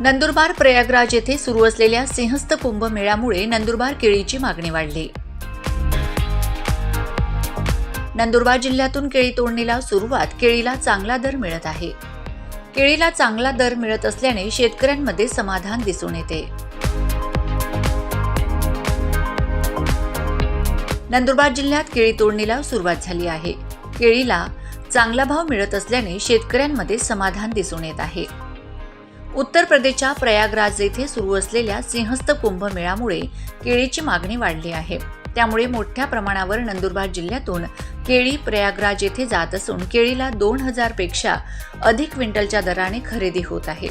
नंदुरबार प्रयागराज येथे सुरू असलेल्या सिंहस्थ कुंभमेळ्यामुळे नंदुरबार केळीची मागणी वाढली. नंदुरबार जिल्ह्यातून केळी तोडणीला सुरुवात केळीला चांगला दर मिळत आहे. केळीला चांगला दर मिळत असल्याने शेतकऱ्यांमध्ये समाधान दिसून येते. नंदुरबार जिल्ह्यात केळी तोडणीला सुरुवात झाली आहे. केळीला चांगला भाव मिळत असल्याने शेतकऱ्यांमध्ये समाधान दिसून येत आहे. उत्तर प्रदेशच्या प्रयागराज येथे सुरू असलेल्या सिंहस्थ कुंभमेळ्यामुळे केळीची मागणी वाढली आहे. त्यामुळे मोठ्या प्रमाणावर नंदुरबार जिल्ह्यातून केळी प्रयागराज येथे जात असून केळीला दोन हजारपेक्षा अधिक क्विंटलच्या दराने खरेदी होत आहे.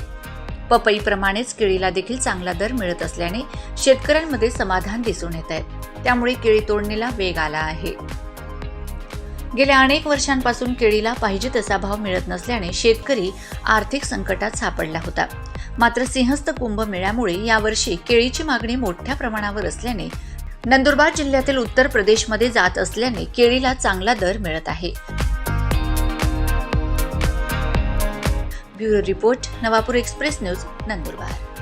पपईप्रमाणेच केळीला देखील चांगला दर मिळत असल्याने शेतकऱ्यांमध्ये समाधान दिसून येत आहे. त्यामुळे केळी तोडणीला वेग आला आहे. गेल्या अनेक वर्षांपासून केळीला पाहिजे तसा भाव मिळत नसल्याने शेतकरी आर्थिक संकटात सापडला होता. मात्र सिंहस्थ कुंभमेळ्यामुळे यावर्षी केळीची मागणी मोठ्या प्रमाणावर असल्याने नंदुरबार जिल्ह्यातील उत्तर प्रदेशमध्ये जात असल्याने केळीला चांगला दर मिळत आहे. Bureau report Navapur express news Nandurbar.